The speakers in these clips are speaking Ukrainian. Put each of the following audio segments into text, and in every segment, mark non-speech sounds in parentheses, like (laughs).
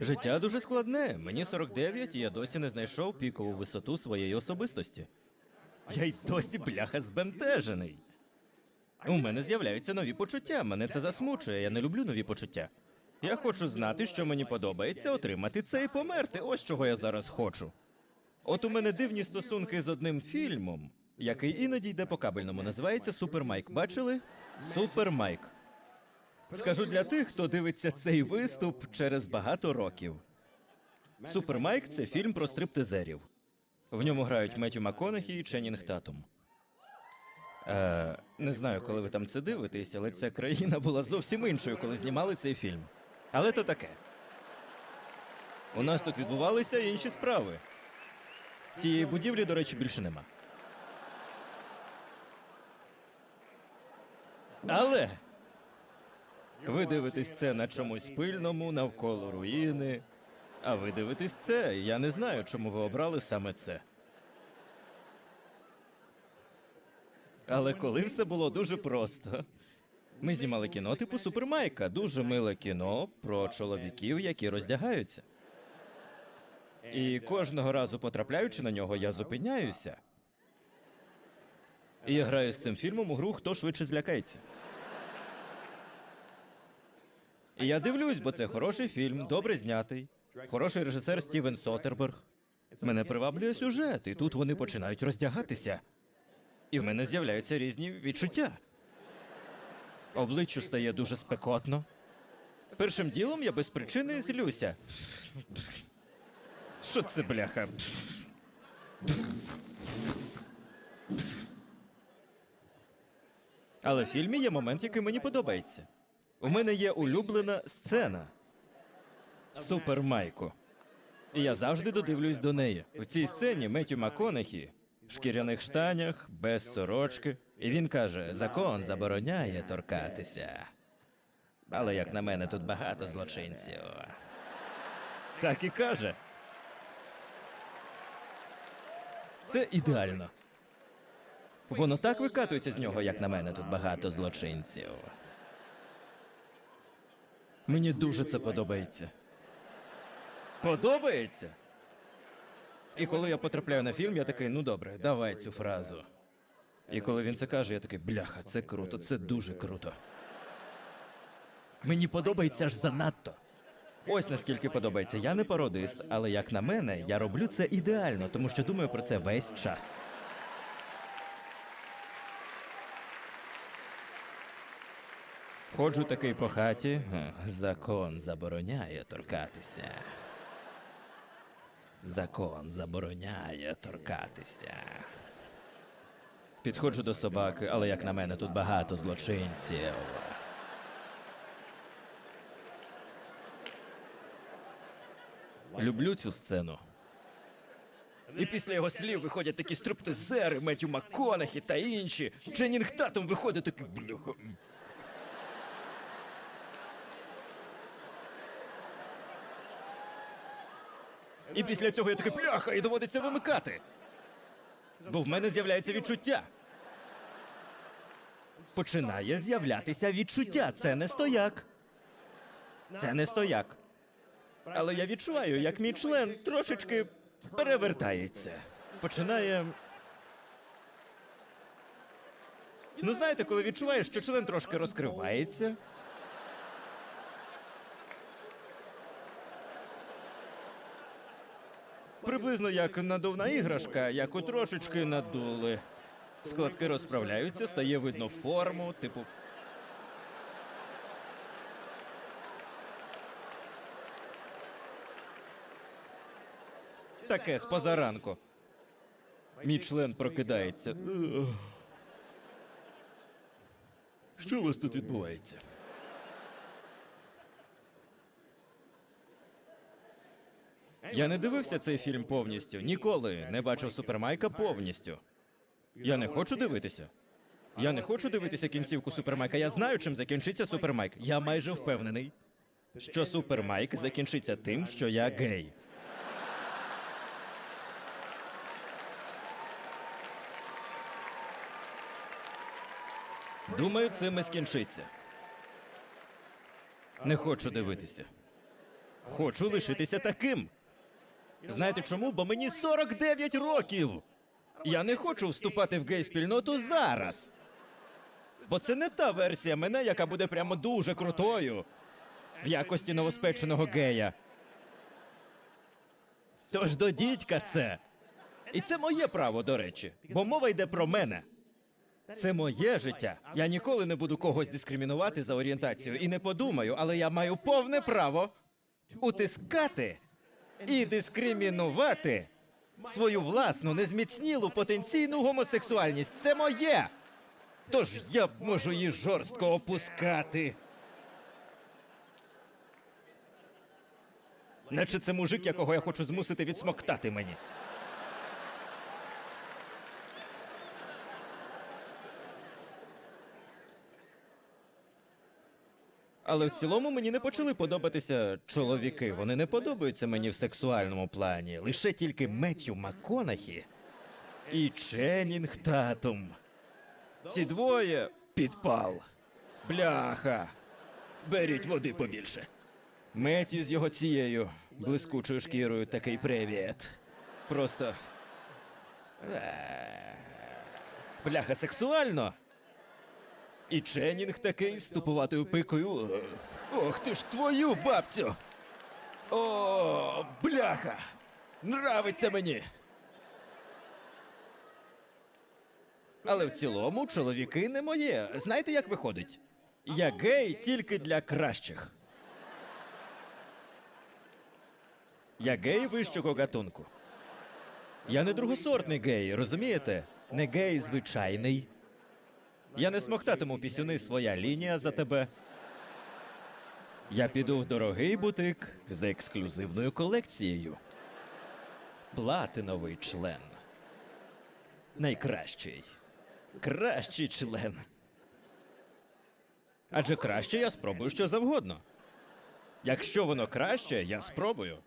Життя дуже складне. Мені 49, і я досі не знайшов пікову висоту своєї особистості. Я й досі бляха збентежений. У мене з'являються нові почуття. Мене це засмучує. Я не люблю нові почуття. Я хочу знати, що мені подобається, отримати це і померти. Ось чого я зараз хочу. От у мене дивні стосунки з одним фільмом, який іноді йде по кабельному. Називається Супер Майк. Бачили? Супер Майк. Скажу для тих, хто дивиться цей виступ через багато років. Супер Майк це фільм про стриптизерів. В ньому грають Меттю МакКонахі і Ченнінг Татум. Е, не знаю, коли ви там це дивитесь, але ця країна була зовсім іншою, коли знімали цей фільм. Але то таке. У нас тут відбувалися інші справи. Цієї будівлі, до речі, більше нема. Але ви дивитесь це на чомусь пильному, навколо руїни. А ви дивитесь це, я не знаю, чому ви обрали саме це. Але коли все було дуже просто. Ми знімали кіно типу Супермайка, дуже миле кіно про чоловіків, які роздягаються. І кожного разу потрапляючи на нього, я зупиняюся. І я граю з цим фільмом у гру Хто швидше злякається. І я дивлюсь, бо це хороший фільм, добре знятий. Хороший режисер Стівен Сотерберг. Мене приваблює сюжет, і тут вони починають роздягатися. І в мене з'являються різні відчуття. Обличчю стає дуже спекотно. Першим ділом я без причини злюся. Що це, бляха? Але в фільмі є момент, який мені подобається. У мене є улюблена сцена Супер Майку. І я завжди додивлюсь до неї. В цій сцені Меттю МакКонахі в шкіряних штанях, без сорочки. І він каже: закон забороняє торкатися. Але як на мене, тут багато злочинців. Так і каже. Це ідеально. Воно так викатується з нього, як на мене, тут багато злочинців. Мені дуже це подобається. Подобається? І коли я потрапляю на фільм, я такий, ну добре, давай цю фразу. І коли він це каже, я такий, бляха, це круто, це дуже круто. Мені подобається аж занадто. Ось наскільки подобається. Я не пародист, але як на мене, я роблю це ідеально, тому що думаю про це весь час. Ходжу такий по хаті. Закон забороняє торкатися. Закон забороняє торкатися. Підходжу до собаки, але як на мене, тут багато злочинців. Люблю цю сцену. І після його слів виходять такі стриптизери, Меттю МакКонахі та інші. Ченнінг Татум виходить такий І після цього я такий пляха, і доводиться вимикати. Бо в мене з'являється відчуття. Починає з'являтися відчуття. Це не стояк. Це не стояк. Але я відчуваю, як мій член трошечки перевертається. Починає. Ну, знаєте, коли відчуваєш, що член трошки розкривається. Приблизно як надувна іграшка, яку трошечки надули. Складки розправляються, стає видно форму, типу. Таке з позаранку. Мій член прокидається. Що у вас тут відбувається? Я не дивився цей фільм повністю. Ніколи не бачив Супермайка повністю. Я не хочу дивитися. Я не хочу дивитися кінцівку Супермайка. Я знаю, чим закінчиться Супермайк. Я майже впевнений, що Супермайк закінчиться тим, що я гей. Думаю, цим і скінчиться. Не хочу дивитися. Хочу лишитися таким. Знаєте чому? Бо мені 49 років. Я не хочу вступати в гей-спільноту зараз. Бо це не та версія мене, яка буде прямо дуже крутою в якості новоспеченого гея. Тож до дідька це. І це моє право, до речі, бо мова йде про мене. Це моє життя. Я ніколи не буду когось дискримінувати за орієнтацією і не подумаю, але я маю повне право утискати і дискримінувати свою власну незміцнілу потенційну гомосексуальність. Це моє. Тож я можу її жорстко опускати. Наче це мужик, якого я хочу змусити відсмоктати мені. Але в цілому мені не почали подобатися чоловіки. Вони не подобаються мені в сексуальному плані. Лише тільки Меттю МакКонахі і Ченнінг Татум. Ці двоє підпал. Бляха. Беріть води побільше. Меттю з його цією блискучою шкірою такий привіт. Просто. Е, Бляха, сексуально. І Ченнінг такий з тупуватою пикою. Ох ти ж твою бабцю! О, бляха! Нравиться мені. Але в цілому чоловіки не моє. Знаєте, як виходить? Я гей тільки для кращих. Я гей вищого гатунку. Я не другосортний гей, розумієте? Не гей звичайний. Я не смоктатиму пісюни своя лінія за тебе. Я піду в дорогий бутик за ексклюзивною колекцією. Платиновий член. Найкращий. Кращий член. Адже краще я спробую що завгодно. Якщо воно краще, я спробую.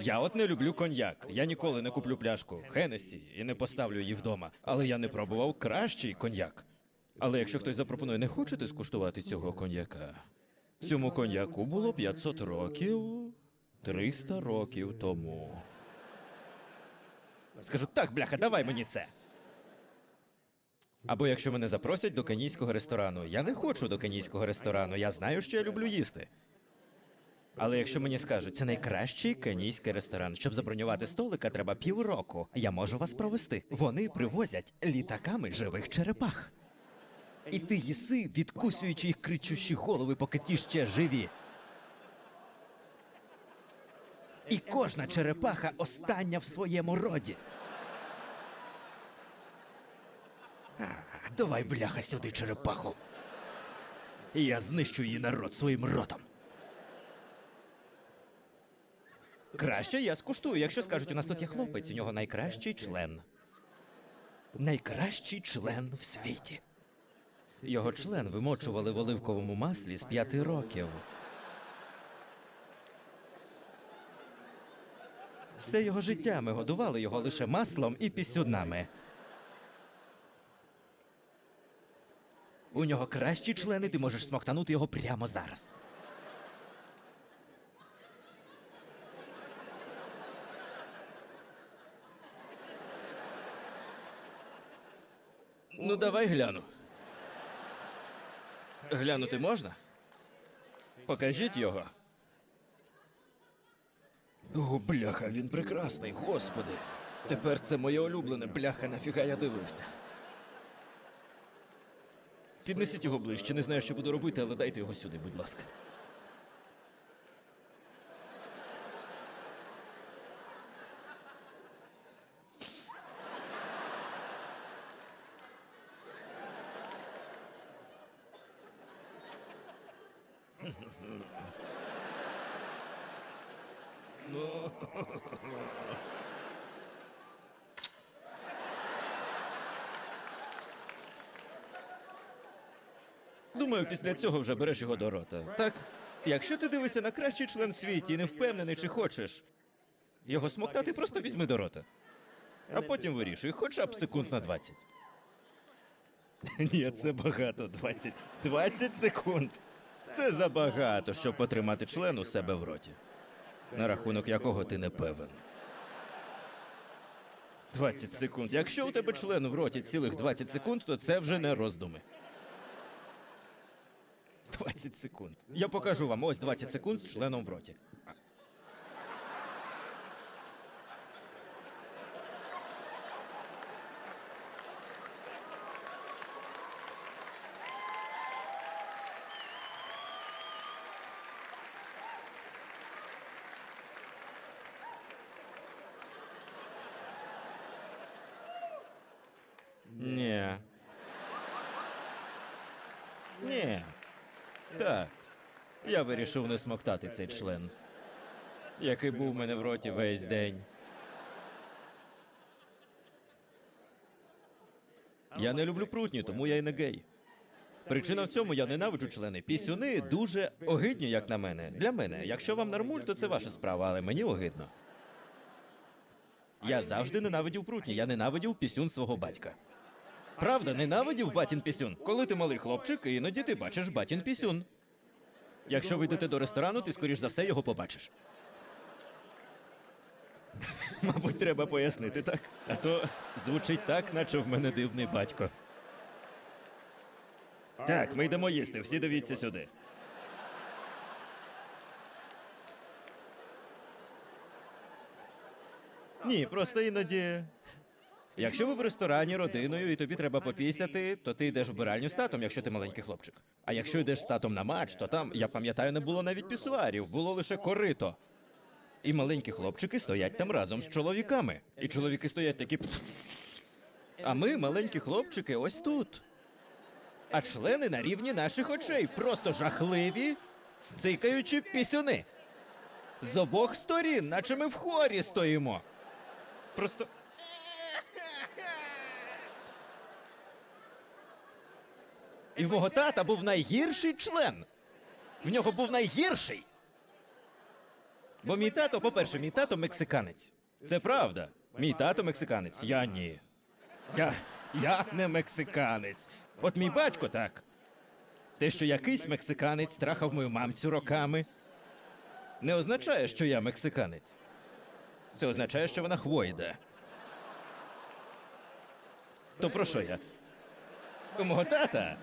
Я от не люблю коньяк. Я ніколи не куплю пляшку Хенесі і не поставлю її вдома. Але я не пробував кращий коньяк. Але якщо хтось запропонує, не хочете скуштувати цього коньяка? Цьому коньяку було 500 років, 300 років тому. Скажу, так, бляха, давай мені це. Або якщо мене запросять до кенійського ресторану, я не хочу до кенійського ресторану, я знаю, що я люблю їсти. Але якщо мені скажуть, це найкращий кенійський ресторан, щоб забронювати столика, треба півроку. Я можу вас провести. Вони привозять літаками живих черепах. І ти їси, відкусуючи їх кричущі голови, поки ті ще живі. І кожна черепаха остання в своєму роді. Давай, бляха, сюди черепаху. Я знищу її народ своїм ротом. Краще я скуштую, якщо скажуть, у нас тут є хлопець, у нього найкращий член. Найкращий член в світі. Його член вимочували в оливковому маслі з п'яти років. Все його життя ми годували його лише маслом і пісюнами. У нього кращі члени, ти можеш смоктанути його прямо зараз. Ну, давай гляну. Глянути можна? Покажіть його. О, бляха, він прекрасний, господи. Тепер це моє улюблене бляха, нафіга я дивився. Піднесіть його ближче, не знаю, що буду робити, але дайте його сюди, будь ласка. Думаю, після цього вже береш його до рота. Так? Якщо ти дивишся на кращий член світі і не впевнений, чи хочеш його смоктати, просто візьми до рота. А потім вирішуй, хоча б секунд на 20. Ні, це багато 20. 20 секунд. Це забагато, щоб потримати член у себе в роті. На рахунок якого ти не певен. 20 секунд. Якщо у тебе член в роті цілих 20 секунд, то це вже не роздуми. 20 секунд. Я покажу вам ось 20 секунд з членом в роті. Ні. Ні. Так. Я вирішив не смоктати цей член, який був у мене в роті весь день. Я не люблю прутні, тому я й не гей. Причина в цьому я ненавиджу члени. Пісюни дуже огидні, як на мене. Для мене. Якщо вам нормуль, то це ваша справа, але мені огидно. Я завжди ненавидів прутні, я ненавидів пісюн свого батька. Правда, ненавидів батін пісюн. Коли ти малий хлопчик, іноді ти бачиш батін пісюн. Якщо ви до ресторану, ти скоріш за все його побачиш. (laughs) Мабуть, треба пояснити так. А то звучить так, наче в мене дивний батько. Так, ми йдемо їсти, всі дивіться сюди. Ні, просто іноді. Якщо ви в ресторані родиною і тобі треба попісяти, то ти йдеш в биральню з татом, якщо ти маленький хлопчик. А якщо йдеш з татом на матч, то там, я пам'ятаю, не було навіть пісуарів, було лише корито. І маленькі хлопчики стоять там разом з чоловіками. І чоловіки стоять такі. А ми, маленькі хлопчики, ось тут. А члени на рівні наших очей, просто жахливі, сцикаючи пісюни. З обох сторін, наче ми в хорі стоїмо. Просто. І в мого тата був найгірший член. В нього був найгірший. Бо мій тато, по-перше, мій тато мексиканець. Це правда. Мій тато мексиканець. Я ні. Я, я не мексиканець. От мій батько так. Те, що якийсь мексиканець трахав мою мамцю роками, не означає, що я мексиканець. Це означає, що вона хвойда. То про що я? У мого тата.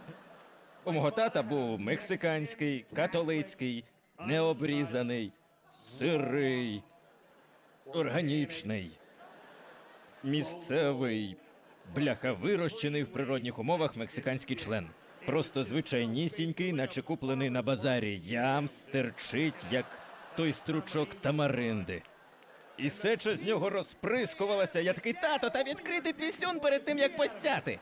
У мого тата був мексиканський, католицький, необрізаний, сирий, органічний, місцевий, бляха вирощений в природних умовах мексиканський член. Просто звичайнісінький, наче куплений на базарі ям, стерчить, як той стручок тамаринди. І сеча з нього розприскувалася. Я такий тато, та відкрити пісюн перед тим, як постяти.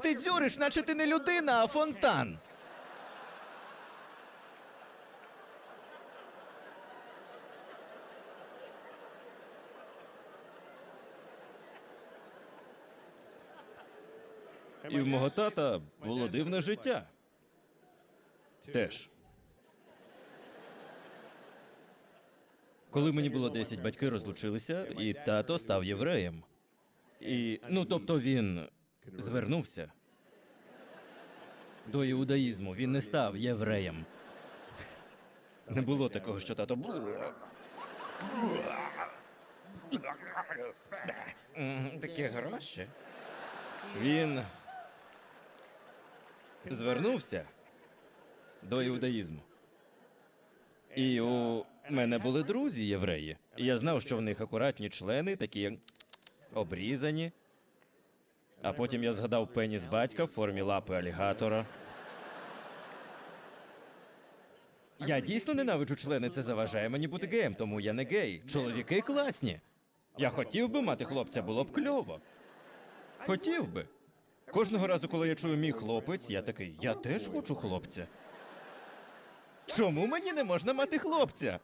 Ти дзюриш, наче ти не людина, а фонтан. І в мого тата було дивне життя. Теж. Коли мені було 10, батьки розлучилися, і тато став євреєм. І, ну, тобто він звернувся до іудаїзму. Він не став євреєм. Не було такого, що тато. Такі гроші. Він звернувся до іудаїзму. І у мене були друзі євреї. І я знав, що в них акуратні члени, такі обрізані. А потім я згадав пеніс батька в формі лапи алігатора. Я дійсно ненавиджу члени, це заважає мені бути геєм, тому я не гей. Чоловіки класні. Я хотів би мати хлопця, було б кльово. Хотів би. Кожного разу, коли я чую мій хлопець, я такий, я теж хочу хлопця. Чому мені не можна мати хлопця?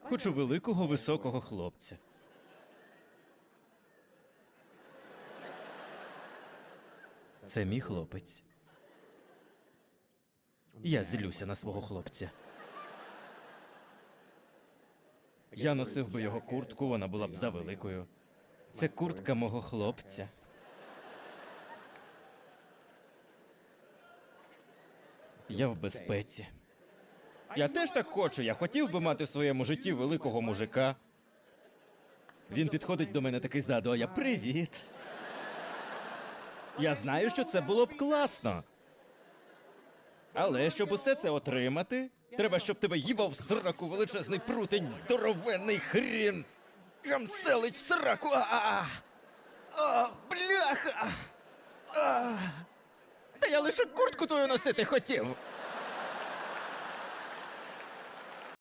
Хочу великого високого хлопця. Це мій хлопець. Я злюся на свого хлопця. Я носив би його куртку, вона була б завеликою. Це куртка мого хлопця. Я в безпеці. Я теж так хочу. Я хотів би мати в своєму житті великого мужика. Він підходить до мене такий ззаду, а я привіт. Я знаю, що це було б класно. Але щоб усе це отримати, треба, щоб тебе їбав сраку величезний прутень, здоровенний хрін. Гамселить в сраку. А, бляха. А. Та я лише куртку твою носити хотів.